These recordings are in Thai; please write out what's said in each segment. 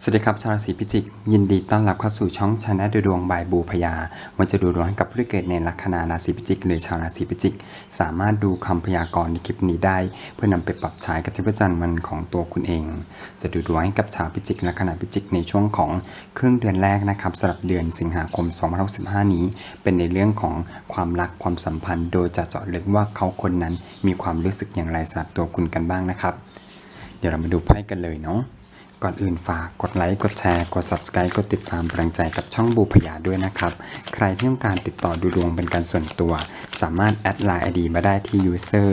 สวัสดีครับชาวราศีพิจิก ยินดีต้อนรับเข้าสู่ช่องชนะดูดวงบายบูพยาวันจะดูดวงให้กับผู้ที่เกิดในลัคนาราศีพิจิกหรือชาวราศีพิจิก สามารถดูคำพยากรณ์ในคลิปนี้ได้ เพื่อนำไปปรับใช้กับชีวิตประจำวันของตัวคุณเอง จะดูดวงให้กับชาวพิจิกลัคนาพิจิกในช่วงของครึ่งเดือนแรกนะครับสำหรับเดือนสิงหาคม2565นี้ เป็นในเรื่องของความรักความสัมพันธ์ โดยจะเจาะลึกว่าเขาคนนั้นมีความรู้สึกอย่างไรสำหรับตัวคุณกันบ้างนะครับ เดี๋ยวเรามาดูไพ่กันเลยเนาะ ก่อนอื่นฝากกดไลค์ กดแชร์ กด subscribe กดติดตามกำลังใจกับช่องบูพยาด้วยนะครับ ใครที่ต้องการติดต่อดูดวงเป็นการส่วนตัว สามารถแอดไลน์ ID มาได้ที่ user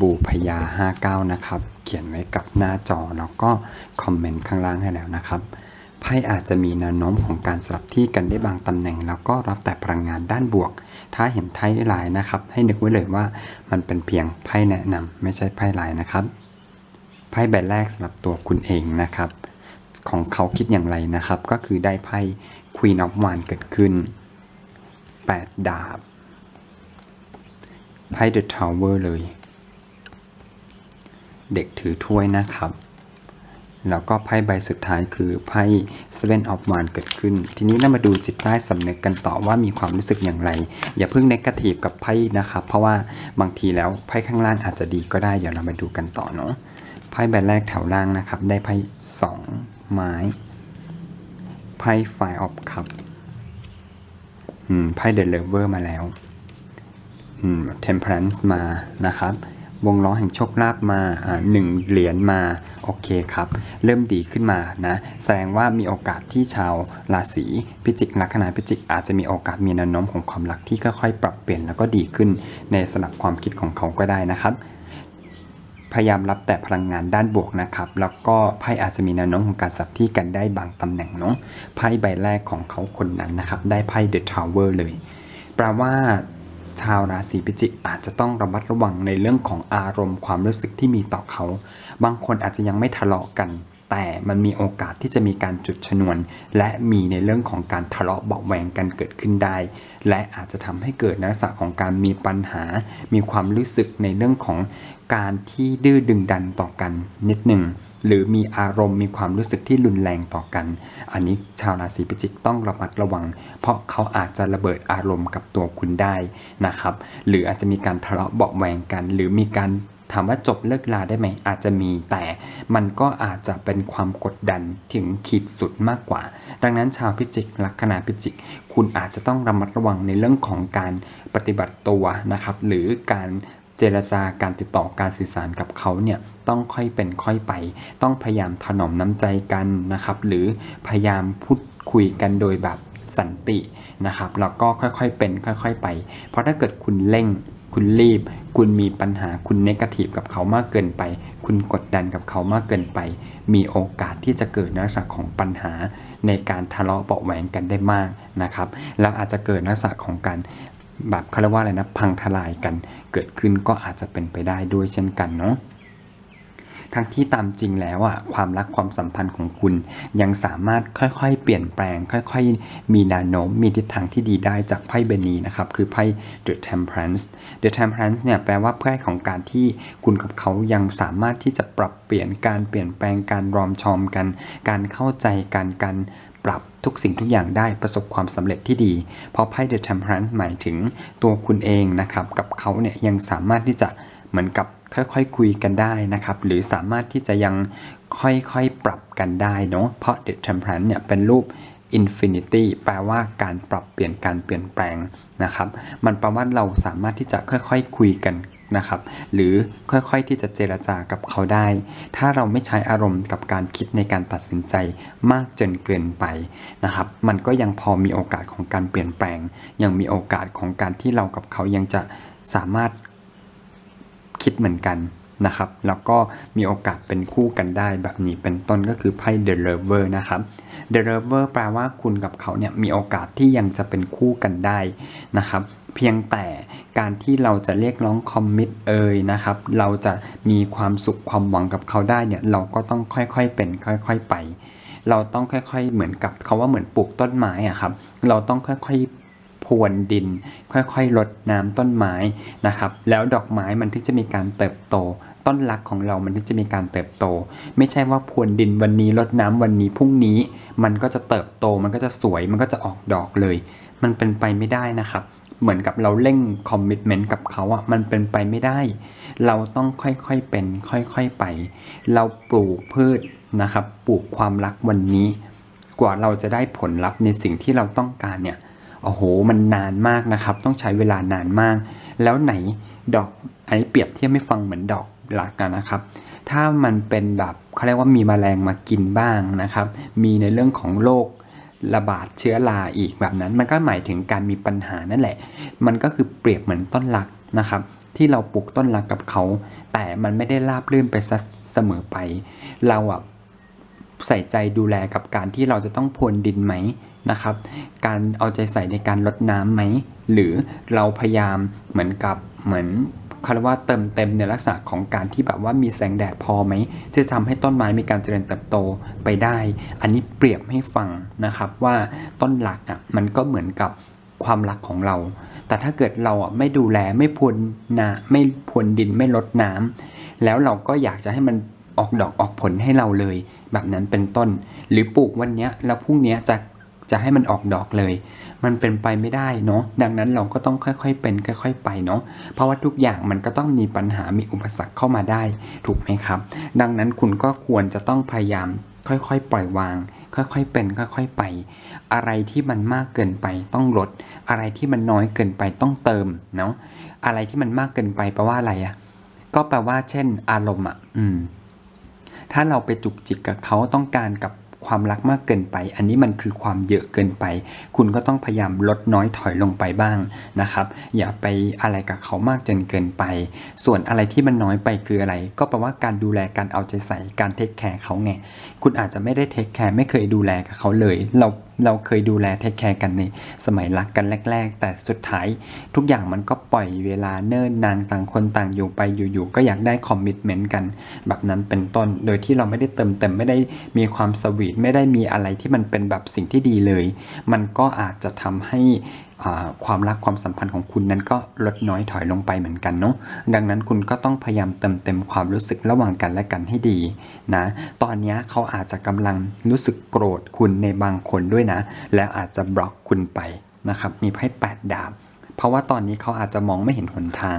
บูพยา59 นะครับ เขียนไว้กับหน้าจอแล้วก็คอมเมนต์ข้างล่างให้แล้วนะครับไพ่อาจจะมีแนวโน้มของการสลับที่กันได้บางตำแหน่ง แล้วก็รับแต่พลังงานด้านบวก ถ้าเห็นไพ่ลายนะครับ ให้นึกไว้เลยว่ามันเป็นเพียงไพ่แนะนำไม่ใช่ไพ่ลายนะครับไพ่ใบแรกสำหรับตัวคุณเองนะครับ ของเขาคิดอย่างไรนะครับ ก็คือได้ไพ่ Queen of Wands เกิดขึ้น 8 ดาบ ไพ่ The Tower เลย เด็กถือถ้วยนะครับ แล้วก็ไพ่ใบสุดท้ายคือไพ่ Seven of Wands เกิดขึ้น ทีนี้เรามาดูจิตใต้สำนึกกันต่อว่ามีความรู้สึกอย่างไร อย่าเพิ่งเนกาทีฟกับไพ่นะครับ เพราะว่าบางทีแล้วไพ่ข้างล่างอาจจะดีก็ได้ เดี๋ยวเรามาดูกันต่อเนาะไพ่ใบแรกแถวล่างนะครับ ได้ไพ่สอง ไม้ไพ่ไฟออฟคัพไพ่เดอะเลเวอร์มาแล้วเทมเพลนซ์มานะครับ วงล้อแห่งโชคลาภมาอ่าหนึ่งเหรียญมา โอเคครับ เริ่มดีขึ้นมานะ แสดงว่ามีโอกาสที่ชาวราศีพิจิกลัคนาพิจิกอาจจะมีโอกาสมีแนวโน้มของความรักที่ค่อยๆปรับเปลี่ยนแล้วก็ดีขึ้นในสลับความคิดของเขาก็ได้นะครับ พยายามรับแต่พลังงานด้านบวกนะครับ แล้วก็ไพ่อาจจะมีแนวโน้มของการสับที่กันได้บางตำแหน่งเนาะไพ่ใบแรกของเขาคนนั้นนะครับ ได้ไพ่เดอะทาวเวอร์เลยแปลว่าชาวราศีพิจิกอาจจะต้องระมัดระวังในเรื่องของอารมณ์ความรู้สึกที่มีต่อเขา บางคนอาจจะยังไม่ทะเลาะกัน แต่มันมีโอกาสที่จะมีการจุดชนวน และมีในเรื่องของการทะเลาะเบาะแวงกันเกิดขึ้นได้ และอาจจะทำให้เกิดลักษณะของการมีปัญหา มีความรู้สึกในเรื่องของการที่ดื้อดึงดันต่อกันนิดหนึ่งหรือมีอารมณ์มีความรู้สึกที่รุนแรงต่อกัน อันนี้ชาวราศีพิจิกต้องระมัดระวัง เพราะเขาอาจจะระเบิดอารมณ์กับตัวคุณได้นะครับ หรืออาจจะมีการทะเลาะเบาแวงกัน หรือมีการ ถามว่าจบเลิกลาได้ไหมอาจจะมีแต่มันก็อาจจะเป็นความกดดันถึงขีดสุดมากกว่า ดังนั้นชาวพิจิกลัคนาพิจิก คุณอาจจะต้องระมัดระวังในเรื่องของการปฏิบัติตัวนะครับ หรือการเจรจาการติดต่อการสื่อสารกับเขาเนี่ยต้องค่อยเป็นค่อยไป ต้องพยายามถนอมน้ำใจกันนะครับ หรือพยายามพูดคุยกันโดยแบบสันตินะครับแล้วก็ค่อยๆเป็นค่อย ๆ ไป เพราะถ้าเกิดคุณเร่งคุณรีบ คุณมีปัญหาคุณเนกาทีฟกับเขามากเกินไป คุณกดดันกับเขามากเกินไป มีโอกาสที่จะเกิดลักษณะของปัญหาในการทะเลาะเบาะแหวงกันได้มากนะครับ แล้วอาจจะเกิดลักษณะของการแบบเขาเรียกว่าอะไรนะพังทลายกันเกิดขึ้นก็อาจจะเป็นไปได้ด้วยเช่นกันเนาะ ทั้งที่ตามจริงแล้วอะความรักความสัมพันธ์ของคุณ ยังสามารถค่อยๆ เปลี่ยนแปลง ค่อยๆ มีแนวโน้มมีทิศทางที่ดีได้จากไพ่ใบนี้นะครับ คือไพ่ The Temperance The Temperance เนี่ยแปลว่าไพ่ของการที่คุณกับเขายังสามารถที่จะปรับเปลี่ยนการเปลี่ยนแปลงการรอมชอมกัน การเข้าใจกันการปรับทุกสิ่งทุกอย่างได้ประสบความสำเร็จที่ดี เพราะไพ่ The Temperance หมายถึงตัวคุณเองนะครับ กับเขาเนี่ยยังสามารถที่จะเหมือนกับ ค่อยๆคุยกันได้นะครับ หรือสามารถที่จะยังค่อยๆปรับกันได้เนาะเพราะ The Temperance เนี่ยเป็นรูป Infinity แปลว่าการปรับเปลี่ยนการเปลี่ยนแปลงนะครับ มันแปลว่าเราสามารถที่จะค่อยๆคุยกันนะครับ หรือค่อยๆที่จะเจรจากับเขาได้ ถ้าเราไม่ใช้อารมณ์กับการคิดในการตัดสินใจมากจนเกินไปนะครับ มันก็ยังพอมีโอกาสของการเปลี่ยนแปลง ยังมีโอกาสของการที่เรากับเขายังจะสามารถ คิดเหมือนกันนะครับ แล้วก็มีโอกาสเป็นคู่กันได้แบบนี้เป็นต้นก็คือไพ่ The Lover นะครับ The Lover แปลว่าคุณกับเขาเนี่ยมีโอกาสที่ยังจะเป็นคู่กันได้นะครับ เพียงแต่การที่เราจะเรียกร้องคอมมิตเอ่ยนะครับ เราจะมีความสุขความหวังกับเขาได้เนี่ยเราก็ต้องค่อยๆเป็นค่อย ๆไป เราต้องค่อยๆเหมือนกับเขาว่าเหมือนปลูกต้นไม้อะครับ เราต้องค่อยๆ พรวนดิน ค่อยๆรดน้ำต้นไม้นะครับ แล้วดอกไม้มันที่จะมีการเติบโต ต้นรักของเรามันถึงจะมีการเติบโต ไม่ใช่ว่าพรวนดินวันนี้รดน้ำวันนี้พรุ่งนี้ มันก็จะเติบโตมันก็จะสวยมันก็จะออกดอกเลย มันเป็นไปไม่ได้นะครับเหมือนกับเราเร่งคอมมิชเมนต์กับเขาอะมันเป็นไปไม่ได้ เราต้องค่อยๆเป็นค่อยๆไป เราปลูกพืชนะครับ ปลูกความรักวันนี้ กว่าเราจะได้ผลลัพธ์ในสิ่งที่เราต้องการเนี่ย โอ้โห มันนานมากนะครับ ต้องใช้เวลานานมาก แล้วไหนดอก อันนี้เปรียบเทียบไม่ฟังเหมือนดอกหลักกันนะครับ ถ้ามันเป็นแบบเขาเรียกว่ามีแมลงมากินบ้างนะครับ มีในเรื่องของโรคระบาดเชื้อราอีกแบบนั้น มันก็หมายถึงการมีปัญหานั่นแหละ มันก็คือเปรียบเหมือนต้นรักนะครับ ที่เราปลูกต้นรักกับเขา แต่มันไม่ได้ราบรื่นไปเสมอไป เราอะใส่ใจดูแลกับการที่เราจะต้องพรวนดินไหม นะครับ การเอาใจใส่ในการลดน้ำไหม หรือเราพยายามเหมือนกับเหมือนเขาเรียกว่าเติมเต็มในลักษณะของการที่แบบว่ามีแสงแดดพอไหมที่จะทำให้ต้นไม้มีการเจริญเติบโตไปได้ อันนี้เปรียบให้ฟังนะครับว่าต้นหลักอะมันก็เหมือนกับความรักของเรา แต่ถ้าเกิดเราอะไม่ดูแลไม่พรวนนาไม่พรวนดินไม่ลดน้ำแล้วเราก็อยากจะให้มันออกดอกออกผลให้เราเลย แบบนั้นเป็นต้น หรือปลูกวันนี้แล้วพรุ่งนี้จะ จะให้มันออกดอกเลย มันเป็นไปไม่ได้เนาะดังนั้นเราก็ต้องค่อยๆ เป็นค่อยๆ ไปเนาะเพราะว่าทุกอย่างมันก็ต้องมีปัญหามีอุปสรรคเข้ามาได้ถูกไหมครับ ดังนั้นคุณก็ควรจะต้องพยายามค่อยๆ ปล่อยวาง ค่อยๆ เป็น ค่อยๆ ไป อะไรที่มันมากเกินไปต้องลด อะไรที่มันน้อยเกินไปต้องเติมเนาะอะไรที่มันมากเกินไปแปลว่าอะไรอะ่ะก็แปลว่าเช่น อารมณ์อะอืมถ้าเราไปจุกจิกกับเขาต้องการกับ ความรักมากเกินไป อันนี้มันคือความเยอะเกินไป คุณก็ต้องพยายามลดน้อยถอยลงไปบ้างนะครับ อย่าไปอะไรกับเขามากจนเกินไป ส่วนอะไรที่มันน้อยไปคืออะไร ก็แปลว่าการดูแลการเอาใจใส่การเทคแคร์เขาไงคุณอาจจะไม่ได้เทคแคร์ไม่เคยดูแลกับเขาเลย เรา เราเคยดูแลเทคแคร์กันในสมัยรักกันแรก ๆ แต่สุดท้ายทุกอย่างมันก็ปล่อยเวลาเนิ่นนานต่างคนต่างอยู่ไปอยู่ๆก็อยากได้คอมมิชเมนต์กัน แบบนั้นเป็นต้น โดยที่เราไม่ได้เติมเต็มไม่ได้มีความสวีทไม่ได้มีอะไรที่มันเป็นแบบสิ่งที่ดีเลย มันก็อาจจะทำให้ ความรักความสัมพันธ์ของคุณนั้นก็ลดน้อยถอยลงไปเหมือนกันเนาะดังนั้นคุณก็ต้องพยายามเติมเต็มความรู้สึกระหว่างกันและกันให้ดีนะตอนนี้เขาอาจจะกำลังรู้สึกโกรธคุณในบางคนด้วยนะ และอาจจะบล็อกคุณไปนะครับมีไพ่แปดดาบเพราะว่าตอนนี้เขาอาจจะมองไม่เห็นหนทาง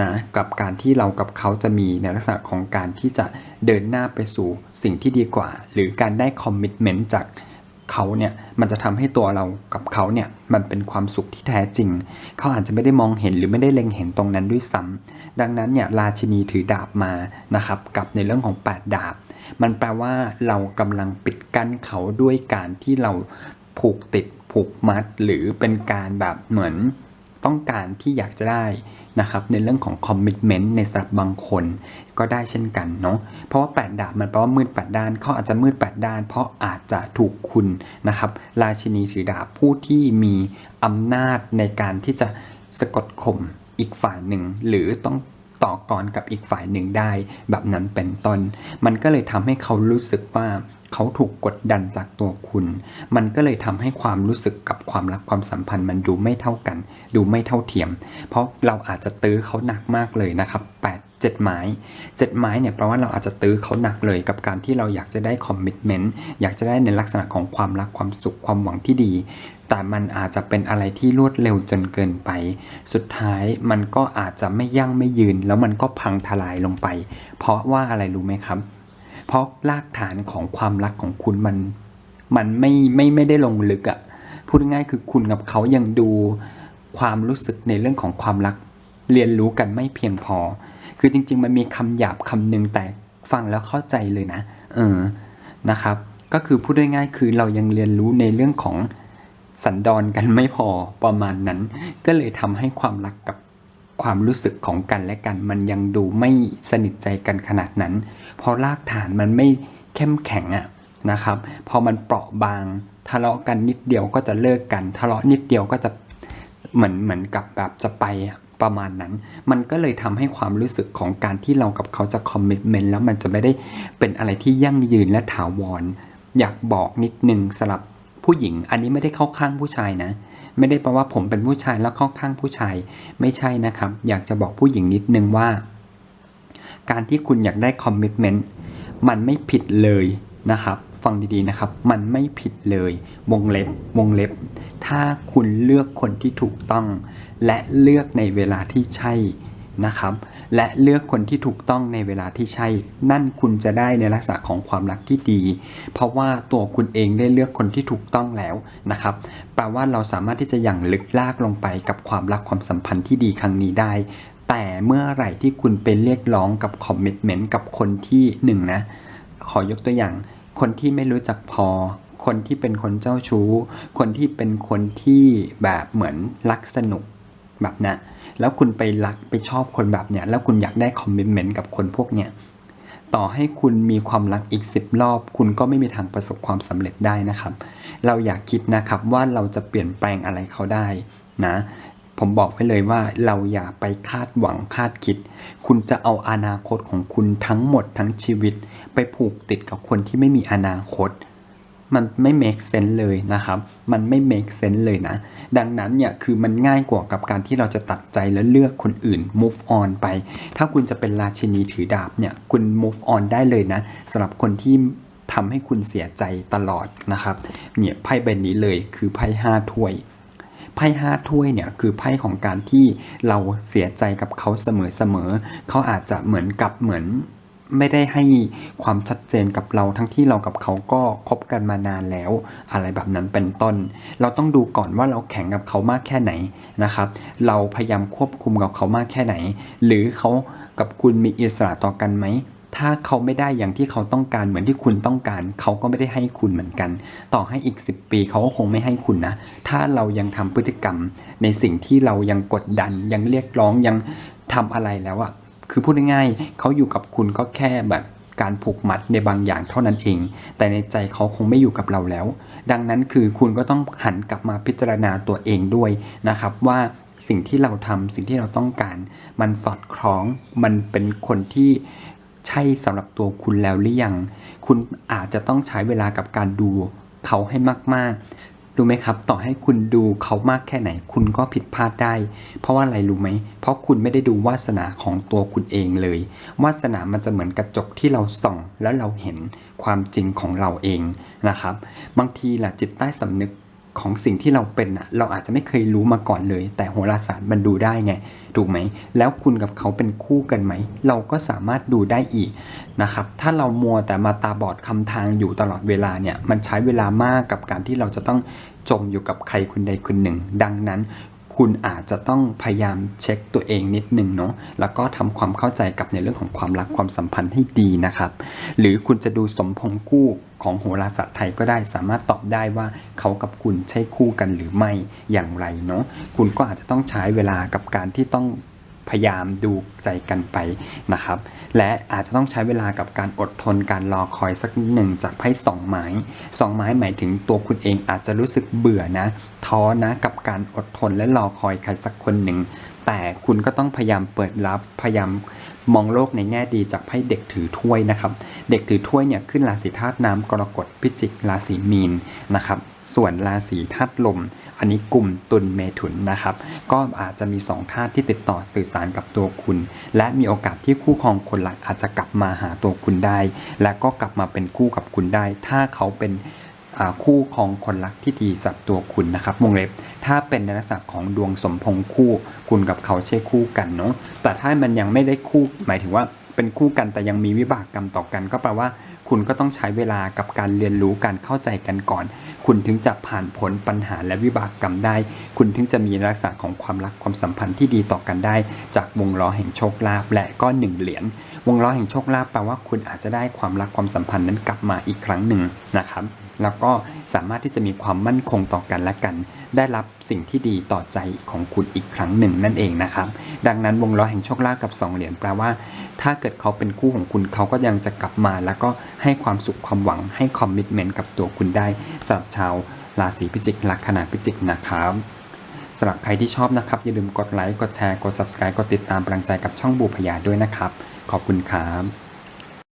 นะกับการที่เรากับเขาจะมีในลักษณะของการที่จะเดินหน้าไปสู่สิ่งที่ดีกว่า หรือการได้คอมมิชเมนต์จาก เขาเนี่ยมันจะทำให้ตัวเรากับเขาเนี่ยมันเป็นความสุขที่แท้จริง เขาอาจจะไม่ได้มองเห็นหรือไม่ได้เล็งเห็นตรงนั้นด้วยซ้ำดังนั้นเนี่ยราชินีถือดาบมานะครับกับในเรื่องของ 8 ดาบ มันแปลว่าเรากำลังปิดกั้นเขาด้วยการที่เราผูกติดผูกมัด หรือเป็นการแบบเหมือนต้องการที่อยากจะได้ นะครับในเรื่องของคอมมิชเมนต์ในสำหรับบางคนก็ได้เช่นกันเนาะเพราะว่า 8 ดาบมันแปลว่ามืด 8 ด้านเขาอาจจะมืด 8 ด้าน เพราะอาจจะถูกคุณนะครับราชินีถือดาบผู้ที่มีอำนาจในการที่จะสะกดข่มอีกฝ่ายหนึ่ง หรือต้องต่อกรกับอีกฝ่ายหนึ่งได้แบบนั้นเป็นต้น มันก็เลยทำให้เขารู้สึกว่า เขาถูกกดดันจากตัวคุณ มันก็เลยทำให้ความรู้สึกกับความรักความสัมพันธ์มันดูไม่เท่ากัน ดูไม่เท่าเทียม เพราะเราอาจจะตื้อเขาหนักมากเลยนะครับ8 7ไม้7ไม้เนี่ยแปลว่าเราอาจจะตื้อเขาหนักเลยกับการที่เราอยากจะได้คอมมิชเมนต์อยากจะได้ในลักษณะของความรักความสุขความหวังที่ดี แต่มันอาจจะเป็นอะไรที่รวดเร็วจนเกินไป สุดท้ายมันก็อาจจะไม่ยั่งไม่ยืน แล้วมันก็พังทลายลงไป เพราะว่าอะไรรู้ไหมครับ เพราะรากฐานของความรักของคุณมัน มันไม่ไม่ไม่ได้ลงลึกอะ่ะพูดง่ายๆคือคุณกับเขายังดูความรู้สึกในเรื่องของความรัก เรียนรู้กันไม่เพียงพอ คือจริง ๆ มันมีคำหยาบคำหนึ่งแต่ฟังแล้วเข้าใจเลยนะ เออนะครับ ก็คือพูดง่ายๆคือเรายังเรียนรู้ในเรื่องของสันดอนกันไม่พอประมาณนั้น ก็เลยทำให้ความรักกับ ความรู้สึกของกันและกัน มันยังดูไม่สนิทใจกันขนาดนั้น เพราะรากฐานมันไม่เข้มแข็งอะนะครับ พอมันเปราะบางทะเลาะกันนิดเดียวก็จะเลิกกัน ทะเลาะนิดเดียวก็จะเหมือนเหมือนกับแบบจะไปประมาณนั้น มันก็เลยทำให้ความรู้สึกของการที่เรากับเขาจะคอมมิชเมนต์แล้วมันจะไม่ได้เป็นอะไรที่ยั่งยืนและถาวร อยากบอกนิดนึงสำหรับผู้หญิง อันนี้ไม่ได้เข้าข้างผู้ชายนะ ไม่ได้แปลว่าผมเป็นผู้ชายแล้วเข้าข้างผู้ชาย ไม่ใช่นะครับ อยากจะบอกผู้หญิงนิดนึงว่า การที่คุณอยากได้คอมมิชเมนต์มันไม่ผิดเลยนะครับ ฟังดีๆนะครับ มันไม่ผิดเลย วงเล็บ วงเล็บ ถ้าคุณเลือกคนที่ถูกต้อง และเลือกในเวลาที่ใช่ นะครับ และเลือกคนที่ถูกต้องในเวลาที่ใช่ นั่นคุณจะได้ในลักษณะของความรักที่ดี เพราะว่าตัวคุณเองได้เลือกคนที่ถูกต้องแล้วนะครับ แปลว่าเราสามารถที่จะอย่างลึกลากลงไปกับความรักความสัมพันธ์ที่ดีครั้งนี้ได้ แต่เมื่อไหร่ที่คุณไปเรียกร้องกับคอมมิชเมนต์กับคนที่หนึ่งนะ ขอยกตัวอย่าง คนที่ไม่รู้จักพอคนที่เป็นคนเจ้าชู้ คนที่เป็นคนที่แบบเหมือนรักสนุก แบบนั้นแล้วคุณไปรักไปชอบคนแบบเนี้ยแล้วคุณอยากได้คอมมิชเมนต์กับคนพวกเนี้ยต่อให้คุณมีความรักอีก 10 รอบ คุณก็ไม่มีทางประสบความสำเร็จได้นะครับ เราอยากคิดนะครับว่าเราจะเปลี่ยนแปลงอะไรเขาได้นะผมบอกไว้เลยว่าเราอย่าไปคาดหวังคาดคิด คุณจะเอาอนาคตของคุณทั้งหมดทั้งชีวิต ไปผูกติดกับคนที่ไม่มีอนาคต มันไม่ make sense เลยนะครับ มันไม่ make sense เลยนะ ดังนั้นเนี่ยคือมันง่ายกว่ากับการที่เราจะตัดใจแล้วเลือกคนอื่น move on ไป ถ้าคุณจะเป็นราชินีถือดาบเนี่ยคุณ move on ได้เลยนะสำหรับคนที่ทำให้คุณเสียใจตลอดนะครับ เนี่ยไพ่ใบนี้เลยคือไพ่ห้าถ้วยไพ่ห้าถ้วยเนี่ยคือไพ่ของการที่เราเสียใจกับเขาเสมอๆเขาอาจจะเหมือนกับเหมือน ไม่ได้ให้ความชัดเจนกับเราทั้งที่เรากับเขาก็คบกันมานานแล้ว อะไรแบบนั้นเป็นต้น เราต้องดูก่อนว่าเราแข็งกับเขามากแค่ไหนนะครับ เราพยายามควบคุมกับเขามากแค่ไหน หรือเขากับคุณมีอิสระต่อกันไหมถ้าเขาไม่ได้อย่างที่เขาต้องการเหมือนที่คุณต้องการ เขาก็ไม่ได้ให้คุณเหมือนกัน ต่อให้อีก 10 ปีเขาก็คงไม่ให้คุณนะ ถ้าเรายังทำพฤติกรรม ในสิ่งที่เรายังกดดันยังเรียกร้องยังทำอะไรแล้วอะ คือพูดง่ายๆเขาอยู่กับคุณก็แค่แบบการผูกมัดในบางอย่างเท่านั้นเอง แต่ในใจเขาคงไม่อยู่กับเราแล้ว ดังนั้นคือคุณก็ต้องหันกลับมาพิจารณาตัวเองด้วยนะครับว่าสิ่งที่เราทำสิ่งที่เราต้องการ มันสอดคล้องมันเป็นคนที่ใช่สำหรับตัวคุณแล้วหรือยัง คุณอาจจะต้องใช้เวลากับการดูเขาให้มาก ๆ รู้ไหมครับ ต่อให้คุณดูเขามากแค่ไหน คุณก็ผิดพลาดได้ เพราะว่าอะไรรู้ไหม เพราะคุณไม่ได้ดูวาสนาของตัวคุณเองเลย วาสนามันจะเหมือนกระจกที่เราส่อง แล้วเราเห็นความจริงของเราเองนะครับ บางทีล่ะจิตใต้สำนึกของสิ่งที่เราเป็นอะเราอาจจะไม่เคยรู้มาก่อนเลย แต่โหราศาสตร์มันดูได้ไง ถูกไหม แล้วคุณกับเขาเป็นคู่กันไหม เราก็สามารถดูได้อีกนะครับ ถ้าเรามัวแต่มาตาบอดคำทางอยู่ตลอดเวลาเนี่ย มันใช้เวลามากกับการที่เราจะต้องจมอยู่กับใครคนใดคนหนึ่ง ดังนั้นคุณอาจจะต้องพยายามเช็คตัวเองนิดนึงเนาะ แล้วก็ทำความเข้าใจกับในเรื่องของความรักความสัมพันธ์ให้ดีนะครับ หรือคุณจะดูสมพงคู่ ของโหราศาสตร์ไทยก็ได้ สามารถตอบได้ว่าเขากับคุณใช่คู่กันหรือไม่อย่างไรเนาะคุณก็อาจจะต้องใช้เวลากับการที่ต้องพยายามดูใจกันไปนะครับ และอาจจะต้องใช้เวลากับการอดทนการรอคอยสักหนึ่งจากไพ่สองไม้สองไม้หมายถึงตัวคุณเองอาจจะรู้สึกเบื่อนะ ท้อนะกับการอดทนและรอคอยใครสักคนหนึ่ง แต่คุณก็ต้องพยายามเปิดรับพยายามมองโลกในแง่ดีจากไพ่เด็กถือถ้วยนะครับ เด็กถือถ้วยเนี่ยขึ้นราศีธาตุน้ำกรกฎพิจิกราศีมีนนะครับส่วนราศีธาตุลม อันนี้กลุ่มตุลเมถุนนะครับ ก็อาจจะมีสองธาตุที่ติดต่อสื่อสารกับตัวคุณ และมีโอกาสที่คู่ครองคนหลักอาจจะกลับมาหาตัวคุณได้ และก็กลับมาเป็นคู่กับคุณได้ ถ้าเขาเป็นคู่ครองคนรักที่ดีสับตัวคุณนะครับวงเล็บ ถ้าเป็นในลักษณะของดวงสมพงษ์คู่ คุณกับเขาใช่คู่กันเนาะแต่ถ้ามันยังไม่ได้คู่หมายถึงว่า เป็นคู่กันแต่ยังมีวิบากกรรมต่อกัน ก็แปลว่า คุณก็ต้องใช้เวลากับการเรียนรู้การเข้าใจกันก่อน คุณถึงจะผ่านพ้นปัญหาและวิบากกรรมได้ คุณถึงจะมีลักษณะของความรักความสัมพันธ์ที่ดีต่อกันได้ จากวงล้อแห่งโชคลาภและก็หนึ่งเหรียญ วงล้อแห่งโชคลาภแปลว่าคุณอาจจะได้ความรักความสัมพันธ์นั้นกลับมาอีกครั้งหนึ่งนะครับ แล้วก็สามารถที่จะมีความมั่นคงต่อกันและกัน ได้รับสิ่งที่ดีต่อใจของคุณอีกครั้งหนึ่งนั่นเองนะครับ ดังนั้นวงล้อแห่งโชคลาภกับสองเหรียญแปลว่า ถ้าเกิดเขาเป็นคู่ของคุณเขาก็ยังจะกลับมา แล้วก็ให้ความสุขความหวังให้คอมมิชเมนต์กับตัวคุณได้สำหรับชาวราศีพิจิกลัคนาพิจิกนะครับสำหรับใครที่ชอบนะครับ อย่าลืมกดไลค์ กดแชร์ กด subscribe กดติดตามกำลังใจกับช่องบูพยาด้วยนะครับ ขอบคุณครับ